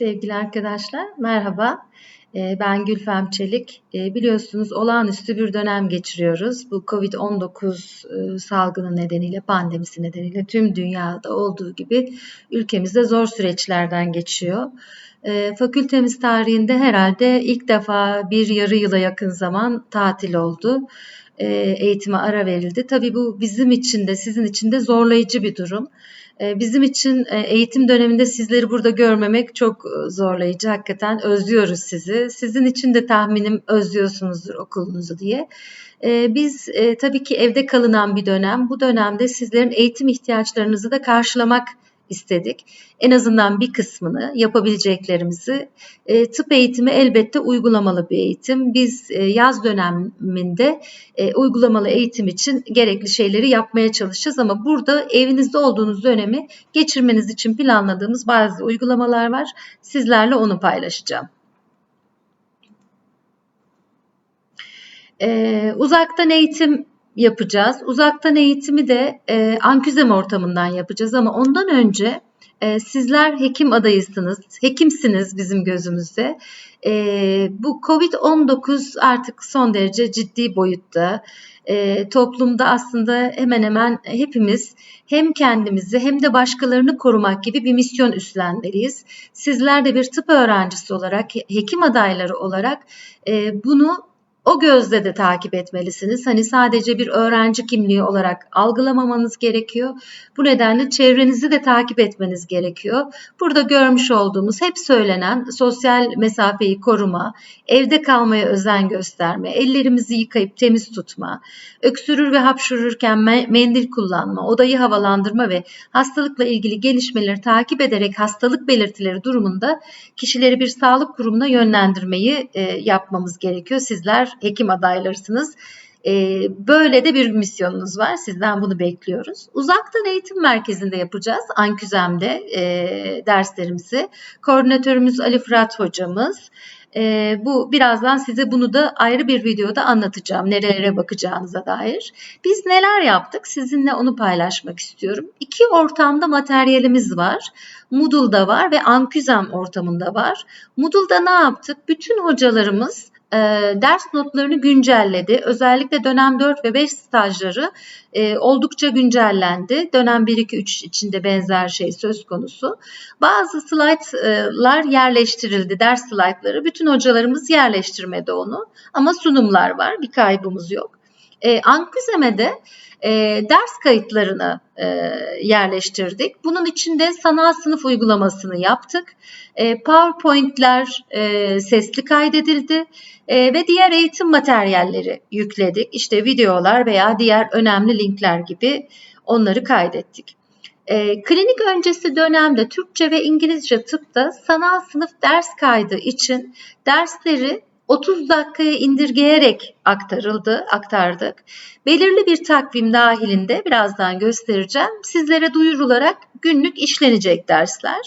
Sevgili arkadaşlar, merhaba. Ee, Ben Gülfem Çelik. Ee, Biliyorsunuz olağanüstü bir dönem geçiriyoruz. Bu Covid-19 e, salgını nedeniyle, pandemisi nedeniyle tüm dünyada olduğu gibi ülkemizde zor süreçlerden geçiyor. Ee, Fakültemiz tarihinde herhalde ilk defa bir yarı yıla yakın zaman tatil oldu. Eğitime ara verildi. Tabii bu bizim için de sizin için de zorlayıcı bir durum. Ee, Bizim için e, eğitim döneminde sizleri burada görmemek çok e, zorlayıcı. Hakikaten özlüyoruz sizi. Sizin için de tahminim özlüyorsunuzdur okulunuzu diye. Ee, Biz e, tabii ki evde kalınan bir dönem. Bu dönemde sizlerin eğitim ihtiyaçlarınızı da karşılamak istedik. En azından bir kısmını yapabileceklerimizi. E, tıp eğitimi elbette uygulamalı bir eğitim. Biz e, yaz döneminde e, uygulamalı eğitim için gerekli şeyleri yapmaya çalışacağız ama burada evinizde olduğunuz dönemi geçirmeniz için planladığımız bazı uygulamalar var. Sizlerle onu paylaşacağım. Ee, uzaktan eğitim yapacağız. Uzaktan eğitimi de e, Anküzem ortamından yapacağız ama ondan önce e, sizler hekim adayısınız, hekimsiniz bizim gözümüzde. E, bu Covid-19 artık son derece ciddi boyutta. E, toplumda aslında hemen hemen hepimiz hem kendimizi hem de başkalarını korumak gibi bir misyon üstlenmeliyiz. Sizler de bir tıp öğrencisi olarak, hekim adayları olarak e, bunu o gözle de takip etmelisiniz. Hani sadece bir öğrenci kimliği olarak algılamamanız gerekiyor. Bu nedenle çevrenizi de takip etmeniz gerekiyor. Burada görmüş olduğumuz hep söylenen sosyal mesafeyi koruma, evde kalmaya özen gösterme, ellerimizi yıkayıp temiz tutma, öksürür ve hapşururken mendil kullanma, odayı havalandırma ve hastalıkla ilgili gelişmeleri takip ederek hastalık belirtileri durumunda kişileri bir sağlık kurumuna yönlendirmeyi e, yapmamız gerekiyor. Sizler hekim adaylarısınız. Ee, böyle de bir misyonunuz var. Sizden bunu bekliyoruz. Uzaktan eğitim merkezinde yapacağız. Anküzem'de e, derslerimizi. Koordinatörümüz Ali Fırat hocamız. E, bu birazdan size bunu da ayrı bir videoda anlatacağım. Nerelere bakacağınıza dair. Biz neler yaptık? Sizinle onu paylaşmak istiyorum. İki ortamda materyalimiz var. Moodle'da var ve Anküzem ortamında var. Moodle'da ne yaptık? Bütün hocalarımız e, ders notlarını güncelledi. Özellikle dönem 4 ve 5 stajları e, oldukça güncellendi. Dönem 1, 2, 3 içinde benzer şey söz konusu. Bazı slaytlar yerleştirildi, ders slaytları. Bütün hocalarımız yerleştirmedi onu. Ama sunumlar var, bir kaybımız yok. E, Anküzeme'de e, ders kayıtlarını e, yerleştirdik. Bunun içinde sanal sınıf uygulamasını yaptık. E, PowerPoint'ler e, sesli kaydedildi e, ve diğer eğitim materyalleri yükledik. İşte videolar veya diğer önemli linkler gibi onları kaydettik. E, klinik öncesi dönemde Türkçe ve İngilizce tıpta sanal sınıf ders kaydı için dersleri 30 dakikaya indirgeyerek aktarıldı, aktardık. Belirli bir takvim dahilinde birazdan göstereceğim. Sizlere duyurularak günlük işlenecek dersler.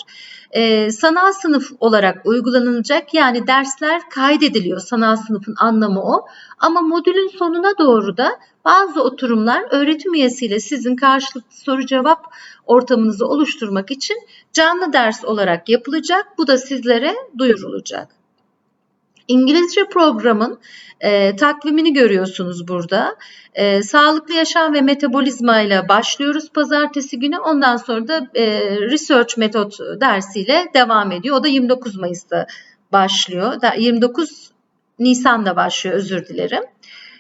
Ee, sanal sınıf olarak uygulanılacak yani dersler kaydediliyor. Sanal sınıfın anlamı o. Ama modülün sonuna doğru da bazı oturumlar öğretim üyesiyle sizin karşılıklı soru cevap ortamınızı oluşturmak için canlı ders olarak yapılacak. Bu da sizlere duyurulacak. İngilizce programın e, takvimini görüyorsunuz burada. E, sağlıklı yaşam ve metabolizma ile başlıyoruz pazartesi günü. Ondan sonra da e, research metot dersiyle devam ediyor. O da 29 Mayıs'ta başlıyor. Da, 29 Nisan'da başlıyor özür dilerim.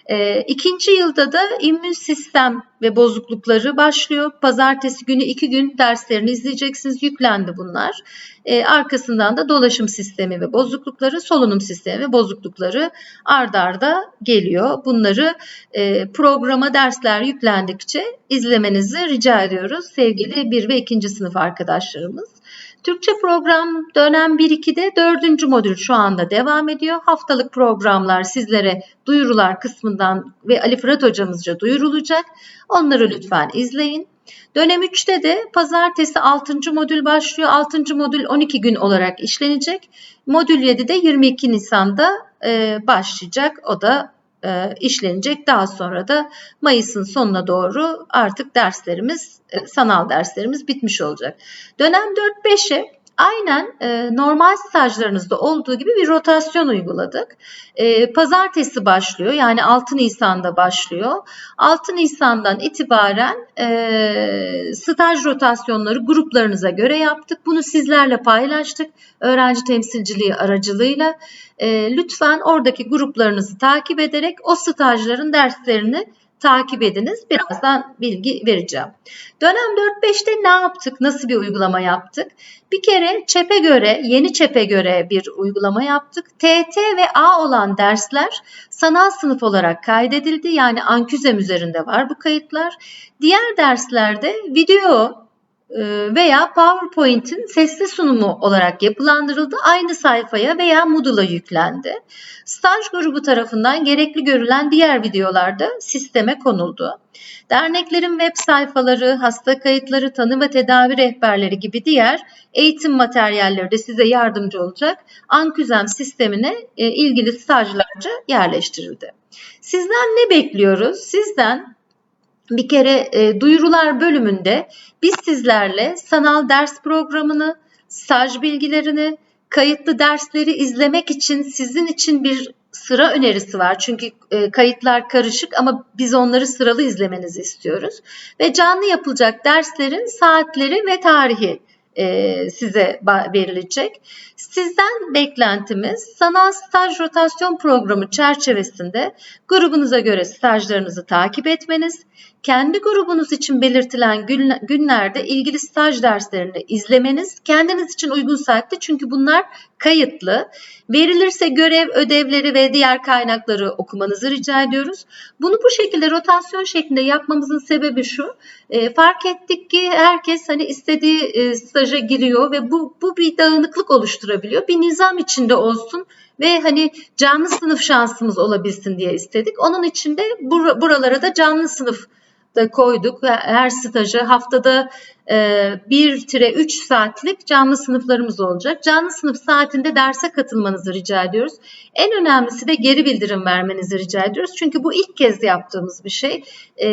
E, ikinci yılda da immün sistem ve bozuklukları başlıyor. Pazartesi günü iki gün derslerini izleyeceksiniz. Yüklendi bunlar. E, arkasından da dolaşım sistemi ve bozuklukları, solunum sistemi ve bozuklukları ard arda geliyor. Bunları e, programa dersler yüklendikçe izlemenizi rica ediyoruz sevgili 1 ve 2. sınıf arkadaşlarımız. Türkçe program dönem 1-2'de dördüncü modül şu anda devam ediyor. Haftalık programlar sizlere duyurular kısmından ve Ali Fırat hocamızca duyurulacak. Onları lütfen izleyin. Dönem 3'te de pazartesi 6. modül başlıyor. 6. modül 12 gün olarak işlenecek. Modül 7'de 22 Nisan'da e, başlayacak. O da e, işlenecek. Daha sonra da Mayıs'ın sonuna doğru artık derslerimiz, e, sanal derslerimiz bitmiş olacak. Dönem 4-5'e aynen e, normal stajlarınızda olduğu gibi bir rotasyon uyguladık. E, pazartesi başlıyor yani 6 Nisan'da başlıyor. 6 Nisan'dan itibaren e, staj rotasyonları gruplarınıza göre yaptık. Bunu sizlerle paylaştık öğrenci temsilciliği aracılığıyla. E, lütfen oradaki gruplarınızı takip ederek o stajların derslerini takip ediniz. Birazdan bilgi vereceğim. Dönem 4-5'te ne yaptık? Nasıl bir uygulama yaptık? Bir kere ÇEP'e göre, yeni ÇEP'e göre bir uygulama yaptık. TT ve A olan dersler sanal sınıf olarak kaydedildi. Yani Anküzem üzerinde var bu kayıtlar. Diğer derslerde video veya PowerPoint'in sesli sunumu olarak yapılandırıldı. Aynı sayfaya veya Moodle'a yüklendi. Staj grubu tarafından gerekli görülen diğer videolar da sisteme konuldu. Derneklerin web sayfaları, hasta kayıtları, tanı ve tedavi rehberleri gibi diğer eğitim materyalleri de size yardımcı olacak Anküzem sistemine e, ilgili stajlarca yerleştirildi. Sizden ne bekliyoruz? Sizden bir kere e, duyurular bölümünde biz sizlerle sanal ders programını, staj bilgilerini, kayıtlı dersleri izlemek için sizin için bir sıra önerisi var. Çünkü e, kayıtlar karışık ama biz onları sıralı izlemenizi istiyoruz. Ve canlı yapılacak derslerin saatleri ve tarihi e, size verilecek. Sizden beklentimiz sanal staj rotasyon programı çerçevesinde grubunuza göre stajlarınızı takip etmeniz, kendi grubunuz için belirtilen günlerde ilgili staj derslerini izlemeniz, kendiniz için uygun saatte çünkü bunlar kayıtlı. Verilirse görev, ödevleri ve diğer kaynakları okumanızı rica ediyoruz. Bunu bu şekilde rotasyon şeklinde yapmamızın sebebi şu. E, fark ettik ki herkes hani istediği e, staja giriyor ve bu, bu bir dağınıklık oluşturabiliyor. Bir nizam içinde olsun ve hani canlı sınıf şansımız olabilsin diye istedik. Onun için de bur buralara da canlı sınıf da koyduk. Her stajı haftada 1-3 e, saatlik canlı sınıflarımız olacak. Canlı sınıf saatinde derse katılmanızı rica ediyoruz. En önemlisi de geri bildirim vermenizi rica ediyoruz. Çünkü bu ilk kez yaptığımız bir şey. E,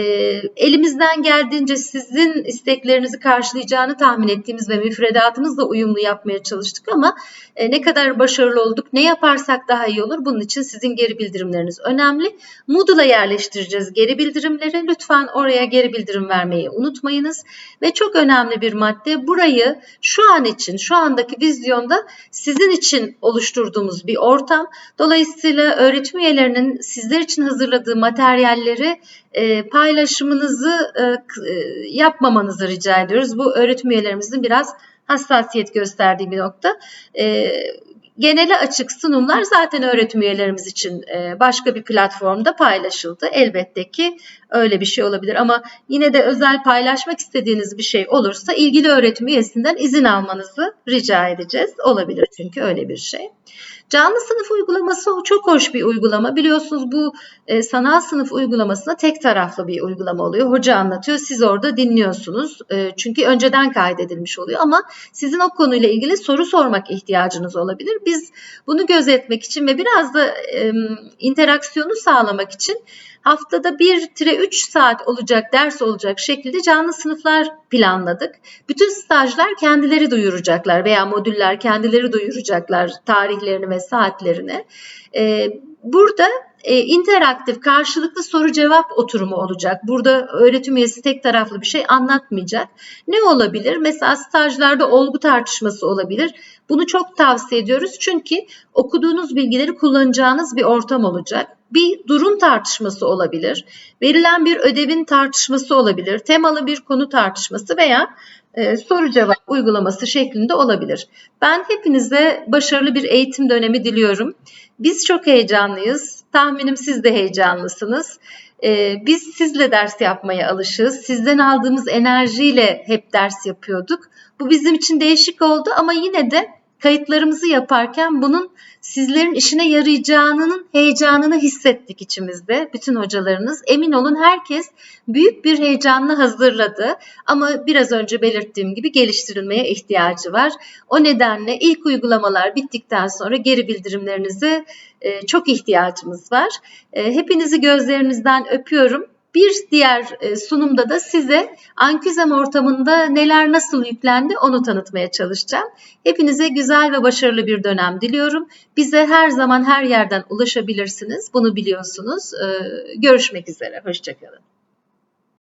elimizden geldiğince sizin isteklerinizi karşılayacağını tahmin ettiğimiz ve müfredatımızla uyumlu yapmaya çalıştık ama e, ne kadar başarılı olduk, ne yaparsak daha iyi olur. Bunun için sizin geri bildirimleriniz önemli. Moodle'a yerleştireceğiz geri bildirimleri. Lütfen oraya geri bildirim vermeyi unutmayınız. Ve çok önemli bir madde. Burayı şu an için, şu andaki vizyonda sizin için oluşturduğumuz bir ortam. Dolayısıyla öğretim üyelerinin sizler için hazırladığı materyalleri e, paylaşımınızı e, e, yapmamanızı rica ediyoruz. Bu öğretim üyelerimizin biraz hassasiyet gösterdiği bir nokta. E, genele açık sunumlar zaten öğretim üyelerimiz için e, başka bir platformda paylaşıldı. Elbette ki öyle bir şey olabilir ama yine de özel paylaşmak istediğiniz bir şey olursa ilgili öğretim üyesinden izin almanızı rica edeceğiz. Olabilir çünkü öyle bir şey. Canlı sınıf uygulaması çok hoş bir uygulama. Biliyorsunuz bu e, sanal sınıf uygulamasına tek taraflı bir uygulama oluyor. Hoca anlatıyor, siz orada dinliyorsunuz. E, çünkü önceden kaydedilmiş oluyor ama sizin o konuyla ilgili soru sormak ihtiyacınız olabilir. Biz bunu gözetmek için ve biraz da e, interaksiyonu sağlamak için haftada 1-3 saat olacak ders olacak şekilde canlı sınıflar planladık. Bütün stajlar kendileri duyuracaklar veya modüller kendileri duyuracaklar tarihlerini ve saatlerini. Ee, burada e, interaktif karşılıklı soru cevap oturumu olacak. Burada öğretim üyesi tek taraflı bir şey anlatmayacak. Ne olabilir? Mesela stajlarda olgu tartışması olabilir. Bunu çok tavsiye ediyoruz çünkü okuduğunuz bilgileri kullanacağınız bir ortam olacak. Bir durum tartışması olabilir. Verilen bir ödevin tartışması olabilir. Temalı bir konu tartışması veya e, soru cevap uygulaması şeklinde olabilir. Ben hepinize başarılı bir eğitim dönemi diliyorum. Biz çok heyecanlıyız. Tahminim siz de heyecanlısınız. E, biz sizle ders yapmaya alışığız. Sizden aldığımız enerjiyle hep ders yapıyorduk. Bu bizim için değişik oldu ama yine de kayıtlarımızı yaparken bunun sizlerin işine yarayacağının heyecanını hissettik içimizde. Bütün hocalarınız emin olun herkes büyük bir heyecanla hazırladı. Ama biraz önce belirttiğim gibi geliştirilmeye ihtiyacı var. O nedenle ilk uygulamalar bittikten sonra geri bildirimlerinize e, çok ihtiyacımız var. E, hepinizi gözlerinizden öpüyorum. Bir diğer e, sunumda da size Anküzem ortamında neler nasıl yüklendi onu tanıtmaya çalışacağım. Hepinize güzel ve başarılı bir dönem diliyorum. Bize her zaman her yerden ulaşabilirsiniz. Bunu biliyorsunuz. Ee, Görüşmek üzere. Hoşçakalın.